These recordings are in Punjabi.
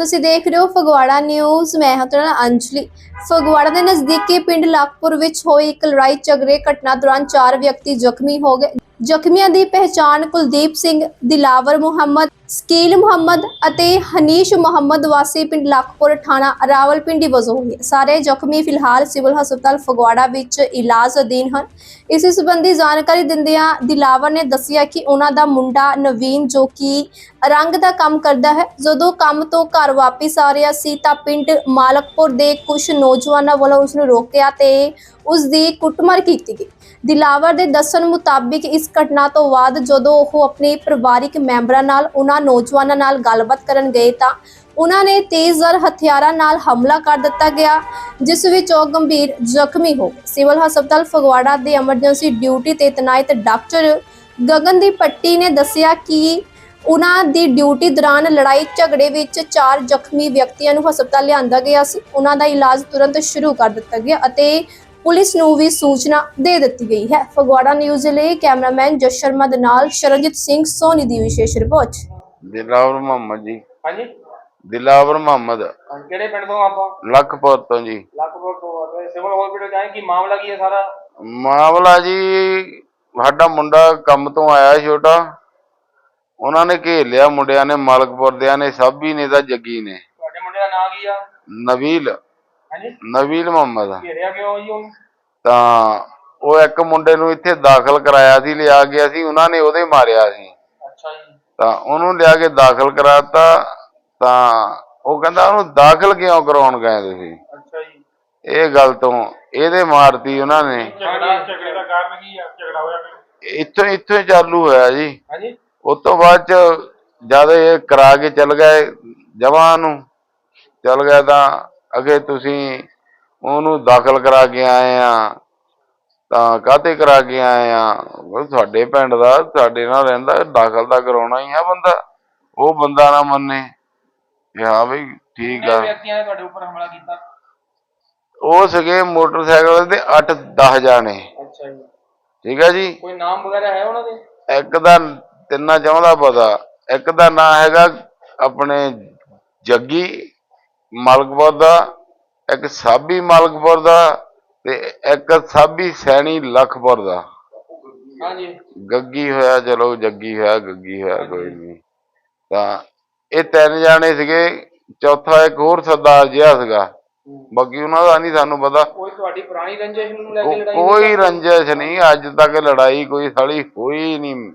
ਤੁਸੀਂ ਦੇਖ ਰਹੇ ਹੋ ਫਗਵਾੜਾ ਨਿਊਜ਼, ਮੈਂ ਹਾਂ ਤੁਹਾਡਾ ਅੰਜਲੀ। ਫਗਵਾੜਾ ਦੇ ਨਜ਼ਦੀਕੀ ਪਿੰਡ ਲਾਖਪੁਰ ਵਿੱਚ ਹੋਈ ਇੱਕ ਲੜਾਈ ਝਗੜੇ ਘਟਨਾ ਦੌਰਾਨ ਚਾਰ ਵਿਅਕਤੀ ਜ਼ਖਮੀ ਹੋ ਗਏ। ਜ਼ਖਮੀਆਂ ਦੀ ਪਹਿਚਾਣ ਕੁਲਦੀਪ ਸਿੰਘ, ਦਿਲਾਵਰ ਮੁਹੰਮਦ ਸਕੀਲ ਮੁਹੰਮਦ ਅਤੇ ਹਨੀਸ਼ ਮੁਹੰਮਦ ਵਾਸੀ ਪਿੰਡ ਲਾਖਪੁਰ ਥਾਣਾ ਰਾਵਲਪਿੰਡੀ ਵਜੋਂ ਹੋਈ ਸਾਰੇ ਜ਼ਖਮੀ ਫਿਲਹਾਲ ਸਿਵਲ ਹਸਪਤਾਲ ਫਗਵਾੜਾ ਵਿੱਚ ਇਲਾਜ ਅਧੀਨ ਹਨ। ਇਸ ਸੰਬੰਧੀ ਜਾਣਕਾਰੀ ਦਿੰਦਿਆਂ ਦਿਲਾਵਰ ਨੇ ਦੱਸਿਆ ਕਿ ਉਹਨਾਂ ਦਾ ਮੁੰਡਾ ਨਵੀਨ ਜੋ ਕਿ ਰੰਗ ਦਾ ਕੰਮ ਕਰਦਾ ਹੈ। ਜਦੋਂ ਕੰਮ ਤੋਂ ਘਰ ਵਾਪਸ ਆ ਰਿਹਾ ਸੀ ਤਾਂ ਪਿੰਡ ਮਾਲਕਪੁਰ ਦੇ ਕੁਝ ਨੌਜਵਾਨਾਂ ਵੱਲੋਂ ਉਸ ਨੂੰ ਰੋਕਿਆ ਤੇ ਉਸ ਦੀ ਕੁੱਟਮਾਰ ਕੀਤੀ ਗਈ। ਦਿਲਾਵਰ ਦੇ ਦੱਸਣ ਮੁਤਾਬਿਕ ਇਸ ਘਟਨਾ ਤੋਂ ਬਾਅਦ ਜਦੋਂ ਉਹ ਆਪਣੇ ਪਰਿਵਾਰਿਕ ਮੈਂਬਰਾਂ ਨਾਲ ਉਹਨਾਂ ਨੌਜਵਾਨਾਂ ਨਾਲ ਗੱਲਬਾਤ ਕਰਨ ਗਏ ਤਾਂ ਉਹਨਾਂ ਨੇ ਤੇਜ਼ਰ ਹਥਿਆਰਾਂ ਨਾਲ ਹਮਲਾ ਕਰ ਦਿੱਤਾ ਗਿਆ, ਜਿਸ ਵਿੱਚ ਉਹ ਗੰਭੀਰ ਜ਼ਖਮੀ ਹੋ ਗਏ। ਸਿਵਲ ਹਸਪਤਾਲ ਫਗਵਾੜਾ ਦੇ ਐਮਰਜੈਂਸੀ ਡਿਊਟੀ ਤੇ ਤੈਨਾਤ ਡਾਕਟਰ ਗਗਨਦੀਪ ਪੱਟੀ ਨੇ ਦੱਸਿਆ ਕਿ ਉਹਨਾਂ ਦੀ ਡਿਊਟੀ ਦੌਰਾਨ ਲੜਾਈ ਝਗੜੇ ਵਿੱਚ ਚਾਰ ਜ਼ਖਮੀ ਵਿਅਕਤੀਆਂ ਨੂੰ ਹਸਪਤਾਲ ਲਿਆਂਦਾ ਗਿਆ ਸੀ। ਉਹਨਾਂ ਦਾ ਇਲਾਜ ਤੁਰੰਤ ਸ਼ੁਰੂ ਕਰ ਦਿੱਤਾ ਗਿਆ ਅਤੇ ਪੁਲਿਸ ਨੂੰ ਵੀ ਸੂਚਨਾ ਦੇ ਦਿੱਤੀ ਗਈ ਹੈ। ਫਗਵਾੜਾ ਨਿਊਜ਼ ਲਈ ਕੈਮਰਾਮੈਨ ਜਸ ਸ਼ਰਮਾ ਦੇ ਨਾਲ ਸ਼ਰਨਜੀਤ ਸਿੰਘ, ਸੋਨੀ ਦੀ ਵਿਸ਼ੇਸ਼ ਰਿਪੋਰਟ। ਦਿਲਾਵਰ ਮੁਹੰਮਦ ਜੀ। ਹਾਂਜੀ। ਦਿਲਾਵਰ ਮੁਹੰਮਦ। ਕਿਹੜੇ ਪਿੰਡ ਤੋਂ ਆਪਾਂ? ਲਖਪੁਰ ਤੋਂ ਜੀ। ਲਖਪੁਰ ਤੋਂ ਆ ਸਿਵਲ ਹਸਪੀਟਲ ਜਾਏ ਕੀ ਮਾਮਲਾ ਕੀ ਹੈ ਸਾਰਾ? ਮਾਮਲਾ ਜੀ ਸਾਡਾ ਮੁੰਡਾ ਕੰਮ ਤੋਂ ਆਇਆ ਛੋਟਾ। ਉਹਨਾਂ ਨੇ ਘੇਰ ਲਿਆ ਮੁੰਡਿਆਂ ਨੇ ਮਾਲਕਪੁਰ ਦਿਆਂ ਨੇ ਸਾਬੀ ਨੇ ਤਾਂ ਜੱਗੀ ਨੇ। ਤੁਹਾਡੇ ਮੁੰਡੇ ਦਾ ਨਾਂ ਕੀ ਆ? ਨਵੀਲ। ਹਾਂਜੀ। ਨਵੀਲ ਮੁਹੰਮਦ ਘੇਰਿਆ ਕਿਉਂ ਜੀ ਉਹਨੂੰ? ਤਾਂ ਉਹ ਇੱਕ ਮੁੰਡੇ ਨੂੰ ਇੱਥੇ ਦਾਖਲ ਕਰਾਇਆ ਸੀ ਲਿਆ ਗਿਆ ਸੀ ਉਹਨਾਂ ਨੇ ਉਹਦੇ ਮਾਰਿਆ ਸੀ। ਤਾਂ ਉਹਨੂੰ ਲਿਆ ਕੇ ਦਾਖਲ ਕਰਾਤਾ ਤਾਂ ਉਹ ਕਹਿੰਦਾ ਉਹਨੂੰ ਦਾਖਲ ਕਿਉਂ ਕਰਾਉਣ ਗਏ ਤੁਸੀਂ? ਅੱਛਾ ਜੀ। ਇਹ ਗੱਲ ਤੋਂ ਇਹਦੇ ਮਾਰਤੀ ਉਹਨਾਂ ਨੇ। ਝਗੜਾ ਝਗੜੇ ਦਾ ਕਾਰਨ ਕੀ ਆ? ਝਗੜਾ ਹੋਇਆ ਇੱਥੋਂ ਇੱਥੋਂ ਹੀ ਚਾਲੂ ਹੋਇਆ ਜੀ। ਹਾਂਜੀ। ਉਸ ਤੋਂ ਬਾਅਦ ਚ ਜਦ ਇਹ ਕਰਾ ਕੇ ਚੱਲ ਗਏ ਜਵਾਂ ਨੂੰ ਚੱਲ ਗਿਆ ਤਾਂ ਅਗੇ ਤੁਸੀਂ ਉਹਨੂੰ ਦਾਖਲ ਕਰਾ ਕੇ ਆਏ ਆ। ਤਾਂ ਕਾਹਤੇ ਕਰਾ ਕੇ ਆਏ ਆ? ਤੁਹਾਡੇ ਪਿੰਡ ਦਾ ਸਾਡੇ ਨਾਲ ਰਹਿੰਦਾ ਦਾਖਲ ਤਾਂ ਕਰਾਉਣਾ ਹੀ ਆ ਬੰਦਾ। ਉਹ ਬੰਦਾ ਨਾ ਮੰਨੇ। ਕਿ ਹਾਂ ਬਈ ਠੀਕ ਆ। ਵਿਅਕਤੀਆਂ ਨੇ ਤੁਹਾਡੇ ਉੱਪਰ ਹਮਲਾ ਕੀਤਾ? ਉਹ ਸਗੇ ਮੋਟਰਸਾਈਕਲ ਤੇ 8-10 ਜਾਣੇ। ਅੱਛਾ ਜੀ। ਠੀਕ ਹੈ ਜੀ? ਕੋਈ ਨਾਮ ਵਗੈਰਾ ਹੈ ਉਹਨਾਂ ਦੇ? ਇੱਕ ਦਾ ਤਿੰਨਾਂ ਚੌਂ ਦਾ ਪਤਾ। ਇੱਕ ਦਾ ਨਾਂ ਹੈਗਾ ਆਪਣੇ ਜੱਗੀ ਮਲਕਪੁਰ ਦਾ। ਇੱਕ ਸਾਬੀ ਮਲਕਪੁਰ ਦਾ। ਤੇ ਇੱਕ ਸਾਬੀ ਸੈਣੀ ਲਖਪੁਰ ਦਾ। ਹਾਂਜੀ। ਗੱਗੀ ਹੋਇਆ ਚਲੋ ਜੱਗੀ ਹੋਇਆ ਗੱਗੀ ਹੋਇਆ ਕੋਈ ਨਹੀਂ। ਤਾਂ ਇਹ ਤਿੰਨ ਜਾਣੇ ਸੀਗੇ ਚੌਥਾ ਇੱਕ ਹੋਰ ਸਰਦਾਰ ਜਿਹਾ ਸੀਗਾ। ਬਾਕੀ ਉਹਨਾਂ ਦਾ ਨਹੀਂ ਸਾਨੂੰ ਪਤਾ। ਕੋਈ ਤੁਹਾਡੀ ਪੁਰਾਣੀ ਰੰਜਿਸ਼ ਨੂੰ ਲੈ ਕੇ ਲੜਾਈ ਕੋਈ ਰੰਜਿਸ਼ ਨਹੀਂ ਅੱਜ ਤੱਕ ਲੜਾਈ ਕੋਈ ਸਾਲੀ ਹੋਈ ਨਹੀਂ।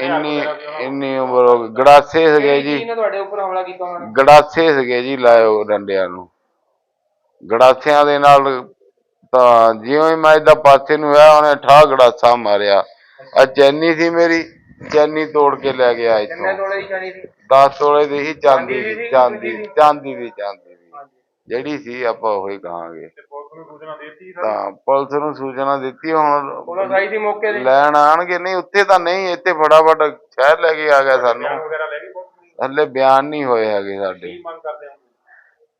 ਇੰਨੀ ਇੰਨੀ ਉਮਰ। ਗੜਾਸੇ ਸੀਗੇ ਜੀ। ਤੁਹਾਡੇ ਉੱਪਰ ਹਮਲਾ ਕੀਤਾ ਉਹਨਾਂ ਨੇ? ਗੜਾਸੇ ਸੀਗੇ ਜੀ ਲਾਇਓ ਡੰਡਿਆਂ ਨੂੰ। ਗੜਾਸਿਆਂ ਦੇ ਨਾਲ ਤਾਂ ਜਿਉਂ ਹੀ ਮੈਂ ਇਦਾਂ ਪਾਸੇ ਨੂੰ ਆਇਆ ਉਹਨੇ ਠਾ ਗੜਾਸਾ ਮਾਰਿਆ। ਆ ਚੈਨੀ ਸੀ ਮੇਰੀ ਚੈਨੀ ਤੋੜ ਕੇ ਲੈ ਗਿਆ ਕਿੰਨੇ ਇੱਥੋਂ ਤੋਲੇ ਦੀ ਚਾਹੀਦੀ ਸੀ? 10 ਤੋਲੇ ਦੀ ਸੀ ਚਾਂਦੀ ਦੀ ਚਾਂਦੀ ਚਾਂਦੀ ਦੀ? ਚਾਂਦੀ ਦੀ। ਜਿਹੜੀ ਸੀ ਆਪਾਂ ਉਹੀ ਕਹਾਂਗੇ ਤੇ ਪੁਲਿਸ ਨੂੰ ਸੂਚਨਾ ਦਿੱਤੀ ਤਾਂ ਪੁਲਿਸ ਨੂੰ ਸੂਚਨਾ ਦਿੱਤੀ ਹੁਣ ਲੈਣ ਆਣਗੇ ਨਹੀਂ ਉੱਥੇ ਤਾਂ ਨਹੀਂ ਇੱਥੇ ਫਟਾਫਟ ਸ਼ਹਿਰ ਲੈ ਕੇ ਆ ਗਿਆ ਸਾਨੂੰ। ਹੱਲੇ ਬਿਆਨ ਨਹੀਂ ਹੋਏ ਹੈਗੇ ਸਾਡੇ। ਕੀ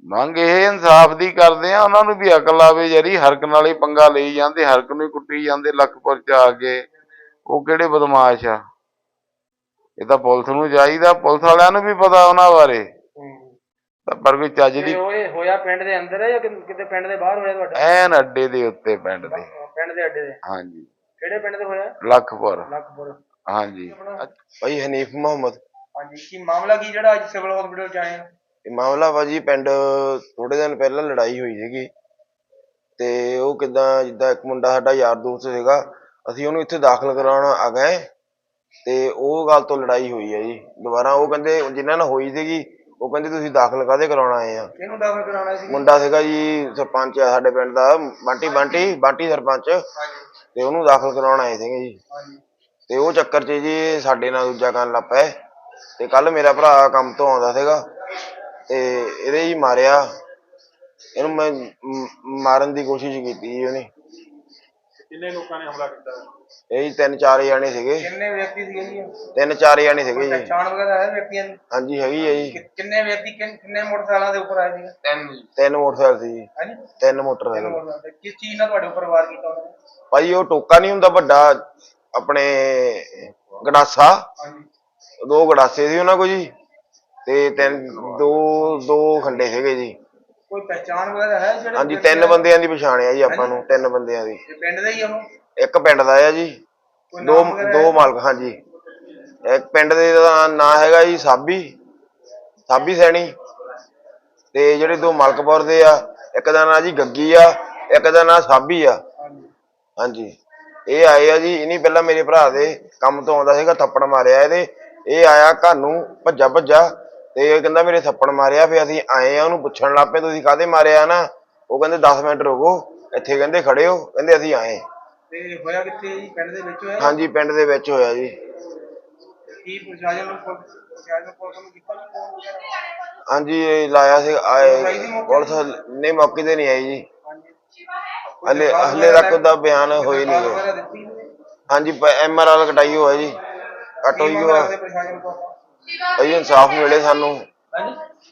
ਮੰਗ ਇਹ ਇਨਸਾਫ ਦੀ ਕਰਦੇ ਆ ਉਹਨਾਂ ਨੂੰ ਵੀ ਅਕਲ ਆਵੇ ਯਾਰੀ ਹਰਕ ਨਾਲ ਹੀ ਪੰਗਾ ਲਈ ਜਾਂਦੇ ਹਰਕ ਨੂੰ ਹੀ ਕੁੱਟੀ ਜਾਂਦੇ ਲੱਖਪੁਰ ਚ ਆ ਕੇ। ਉਹ ਕਿਹੜੇ ਬਦਮਾਸ਼ ਆ? ਇਹ ਤਾਂ ਪੁਲਿਸ ਨੂੰ ਚਾਹੀਦਾ ਪੁਲਿਸ ਵਾਲਿਆਂ ਨੂੰ ਵੀ ਪਤਾ ਉਹਨਾਂ ਬਾਰੇ। ਪਰ ਕੋਈ ਚੱਜ ਦੀ ਉਹ ਇਹ ਹੋਇਆ ਪਿੰਡ ਦੇ ਅੰਦਰ ਹੈ ਜਾਂ ਕਿਤੇ ਪਿੰਡ ਦੇ ਬਾਹਰ ਹੋਇਆ ਤੁਹਾਡਾ? ਐਨ ਅੱਡੇ ਦੇ ਉੱਤੇ ਪਿੰਡ ਦੇ। ਪਿੰਡ ਦੇ ਅੱਡੇ ਦੇ। ਹਾਂਜੀ। ਕਿਹੜੇ ਪਿੰਡ ਦੇ ਹੋਇਆ? ਲੱਖਪੁਰ। ਲਖਪੁਰ। ਹਾਂਜੀ। ਭਾਈ ਹਨੀਫ ਮੁਹੰਮਦ। ਹਾਂਜੀ ਕੀ ਮਾਮਲਾ ਕੀ ਜਿਹੜਾ ਅੱਜ ਸਿਵਲ ਹਸਪੀਟਲ ਚ ਆਏ ਆ ਇਹ ਮਾਮਲਾ ਭਾਜੀ ਪਿੰਡ ਥੋੜੇ ਦਿਨ ਪਹਿਲਾਂ ਲੜਾਈ ਹੋਈ ਸੀਗੀ ਤੇ ਉਹ ਕਿਦਾਂ ਜਿੱਦਾਂ ਇੱਕ ਮੁੰਡਾ ਸਾਡਾ ਯਾਰ ਦੋਸਤ ਸੀਗਾ ਅਸੀਂ ਉਹਨੂੰ ਇੱਥੇ ਦਾਖਲ ਕਰਾਉਣ ਆ ਗਏ ਤੇ ਉਹ ਗੱਲ ਤੋਂ ਲੜਾਈ ਹੋਈ ਹੈ ਜੀ। ਦੁਬਾਰਾ ਉਹ ਕਹਿੰਦੇ ਜਿਨ੍ਹਾਂ ਨਾਲ ਹੋਈ ਸੀਗੀ ਉਹ ਕਹਿੰਦੇ ਤੁਸੀਂ ਦਾਖਲ ਕਾਹਦੇ ਕਰਾਉਣ ਆਏ ਆ? ਕਿਹਨੂੰ ਦਾਖਲ ਕਰਾਉਣਾ ਸੀ ਮੁੰਡਾ ਸੀਗਾ ਜੀ ਸਰਪੰਚ ਆ ਸਾਡੇ ਪਿੰਡ ਦਾ ਬੰਟੀ ਬੰਟੀ ਬੰਟੀ ਸਰਪੰਚ। ਤੇ ਉਹਨੂੰ ਦਾਖਲ ਕਰਾਉਣ ਆਏ ਸੀਗੇ ਜੀ। ਤੇ ਉਹ ਚੱਕਰ 'ਚ ਜੀ ਸਾਡੇ ਨਾਲ ਦੂਜਾ ਕਰਨ ਲੱਗ ਪਏ ਤੇ ਕੱਲ ਮੇਰਾ ਭਰਾ ਕੰਮ ਤੋਂ ਆਉਂਦਾ ਸੀਗਾ। ਤੇ ਇਹਦੇ ਹੀ ਮਾਰਿਆ। ਇਹਨੂੰ ਮੈਂ ਮ- ਮਾਰਨ ਦੀ ਕੋਸ਼ਿਸ਼ ਕੀਤੀ ਜੀ ਉਹਨੇ। ਕਿੰਨੇ ਲੋਕਾਂ ਨੇ ਹਮਲਾ ਕੀਤਾ? ਇਹ ਜੀ ਤਿੰਨ ਚਾਰ ਜਾਣੇ ਸੀਗੇ। ਕਿੰਨੇ ਵਿਅਕਤੀ ਸੀਗੇ ਜੀ? ਤਿੰਨ ਚਾਰ ਜਾਣੇ ਸੀਗੇ ਜੀ। ਪਛਾਣ ਵਗੈਰਾ ਹੈ ਵਿਅਕਤੀਆਂ ਦੀ? ਹਾਂਜੀ ਹੈਗੀ ਹੈ ਜੀ। ਕਿ- ਕਿੰਨੇ ਵਿਅਕਤੀ ਕਿੰਨ- ਕਿੰਨੇ ਮੋਟਰਸਾਈਕਲਾਂ ਦੇ ਉੱਪਰ ਆਏ ਸੀਗੇ? ਤਿੰਨ ਤਿੰਨ ਮੋਟਰਸਾਈਕਲ ਸੀ ਜੀ। ਹਾਂਜੀ ਤਿੰਨ ਤਿੰਨ ਮੋਟਰਸਾਈਕਲ ਮੋਟਰਸਾਈਕਲ। ਤੇ ਕਿਸ ਚੀਜ਼ ਨਾਲ ਤੁਹਾਡੇ ਉੱਪਰ ਵਾਰ ਕੀਤਾ ਉਹਨਾਂ? ਨੇ ਭਾਈ ਉਹ ਟੋਕਾ ਨਹੀਂ ਹੁੰਦਾ ਵੱਡਾ ਆਪਣੇ ਗੜਾਸਾ ਹਾਂਜੀ। ਦੋ ਗੜਾਸੇ ਸੀ ਉਹਨਾਂ ਕੋਲ ਜੀ। ਤੇ ਤਿੰਨ ਦੋ ਦੋ ਖੰਡੇ ਹੈਗੇ ਜੀ। ਕੋਈ ਪਹਿਚਾਣ ਵਗੈਰਾ ਹੈ ਜਿਹੜੇ ਹਾਂਜੀ ਤਿੰਨ ਬੰਦਿਆਂ ਦੀ ਪਛਾਣ ਆ ਜੀ ਆਪਾਂ ਨੂੰ ਤਿੰਨ ਬੰਦਿਆਂ ਦੀ। ਪਿੰਡ ਦੇ ਹੀ ਉਹ? ਇੱਕ ਪਿੰਡ ਦਾ ਆ ਜੀ। ਕੋਈ ਦੋ ਨਾਮ ਵਗੈਰਾ ਦੋ ਹੈ? ਮਾਲਕ ਹਾਂਜੀ। ਇੱਕ ਪਿੰਡ ਦੇ ਦਾ ਨਾਂ ਹੈਗਾ ਜੀ ਸਾਬੀ ਸਾਬੀ ਸੈਣੀ। ਤੇ ਜਿਹੜੇ ਦੋ ਮਲਕਪੁਰ ਦੇ ਆ ਇੱਕ ਦਾ ਨਾਂ ਜੀ ਗੱਗੀ ਆ ਇੱਕ ਦਾ ਨਾਂ ਸਾਬੀ ਆ। ਹਾਂਜੀ। ਹਾਂਜੀ। ਇਹ ਆਏ ਆ ਜੀ ਇਨੀ ਪਹਿਲਾਂ ਮੇਰੇ ਭਰਾ ਦੇ ਕੰਮ ਤੋਂ ਆਉਂਦਾ ਸੀਗਾ ਥੱਪੜ ਮਾਰਿਆ ਇਹਦੇ। ਇਹ ਆਇਆ ਘਰ ਨੂੰ ਭੱਜਾ ਭੱਜਾ ਤੇ ਇਹ ਕਹਿੰਦਾ ਮੇਰੇ ਥੱਪੜ ਮਾਰਿਆ ਫੇ ਅਸੀਂ ਆਏ ਆ ਉਹਨੂੰ ਪੁੱਛਣ ਲੱਗ ਪਏ ਤੁਸੀਂ ਕਾਹਦੇ ਮਾਰਿਆ ਨਾ? ਉਹ ਕਹਿੰਦੇ 10 ਮਿੰਟ ਰੁਕੋ ਇੱਥੇ ਕਹਿੰਦੇ ਖੜੇ ਹੋ। ਕਹਿੰਦੇ ਅਸੀਂ ਆਏ ਤੇ ਹੋਇਆ ਕਿੱਥੇ ਜੀ? ਪਿੰਡ ਦੇ ਵਿੱਚ ਹੋਇਆ? ਹਾਂਜੀ ਪਿੰਡ ਦੇ ਵਿੱਚ ਹੋਇਆ ਜੀ। ਕੀ ਪ੍ਰਸ਼ਾਸਨ ਨੂੰ ਪੁਲ- ਪ੍ਰਸ਼ਾਸਨ ਪੁਲਿਸ ਨੂੰ ਕੀਤਾ ਜੀ ਫੋਨ ਵਗੈਰਾ? ਹਾਂਜੀ ਇਹ ਲਾਇਆ ਸੀ ਆਏ ਪੁਲਿਸ ਨਹੀਂ ਮੌਕੇ ਤੇ ਨਹੀਂ ਆਈ ਜੀ। ਹਾਂਜੀ। ਹਲੇ ਹਲੇ ਤੱਕ ਉਹਦਾ ਬਿਆਨ ਹੋਈ ਨਹੀਂ ਦਰਖਾਸਤ ਗਿਆ ਵਗੈਰਾ ਦਿੱਤੀ ਹੋਈ? ਹਾਂਜੀ ਐਮਆਰਆਰ ਕਟਾਈ ਹੋਇਆ ਜੀ। ਕੱਟ ਹੋਈ ਹੋਇਆ। ਭਾਈ ਇਨਸਾਫ ਮਿਲੇ ਸਾਨੂੰ। ਹਾਂਜੀ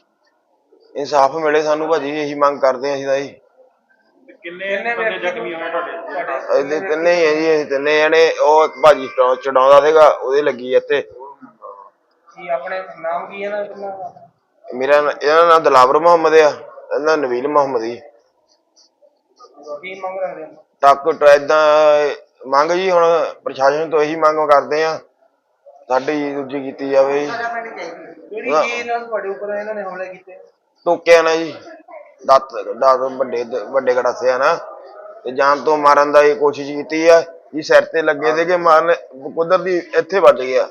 ਇਨਸਾਫ ਮਿਲੇ ਸਾਨੂੰ ਭਾਜੀ ਇਹੀ ਮੰਗ ਕਰਦੇ ਹਾਂ ਅਸੀਂ ਤਾਂ ਜੀ। ਕਿੰਨੇ ਬੰਦੇ ਜ਼ਖਮੀ ਹੋਏ ਤੁਹਾਡੇ? ਇਹਦੇ ਤਿੰਨੇ ਹੀ ਹੈ ਜੀ ਅਸੀਂ ਤਿੰਨੇ ਜਣੇ ਉਹ ਇੱਕ ਭਾਜੀ ਚੜਾ- ਚੜਾਉਂਦਾ ਸੀਗਾ ਉਹਦੇ ਲੱਗੀ ਇੱਥੇ। ਕੀ ਆਪਣੇ ਨਾਮ ਕੀ ਹੈ ਨਾ ਕਿੰਨਾ ਮੇਰਾ ਨਾਂ- ਇਹਦਾ ਨਾਮ ਦਲਾਵਰ ਮੁਹੰਮਦ ਆ ਇਹਦਾ ਨਵੀਲ ਮੁਹੰਮਦ ਜੀ। ਕੀ ਮੰਗ? ਟੱਕ ਇਦਾਂ ਮੰਗ ਜੀ ਹੁਣ ਪ੍ਰਸ਼ਾਸਨ ਤੋਂ ਇਹੀ ਮੰਗ ਕਰਦੇ ਆ ਸਾਡੀ ਦੂਜੀ ਕੀਤੀ ਜਾਵੇ। ਜੀ ਕਿਹੜੀ ਚੀਜ਼ ਨਾਲ ਤੁਹਾਡੇ ਉੱਪਰ ਇਹਨਾਂ ਨੇ ਹਮਲੇ ਕੀਤੇ? ਟੋਕਿਆ ਨਾ ਜੀ। ਦੱਤ ਦੱਤ ਵੱਡੇ ਵੱਡੇ ਗੜਾਸੇ ਆ ਨਾ। ਤੇ ਜਾਨ ਤੋਂ ਮਾਰਨ ਦਾ ਇਹ ਕੋਸ਼ਿਸ਼ ਕੀਤੀ ਆ। ਜੀ ਸਿਰ ਤੇ ਲੱਗੇ ਸੀਗੇ ਮਾਰਨ ਕੁਦਰਤੀ ਇੱਥੇ ਵੱਜ ਗਿਆ।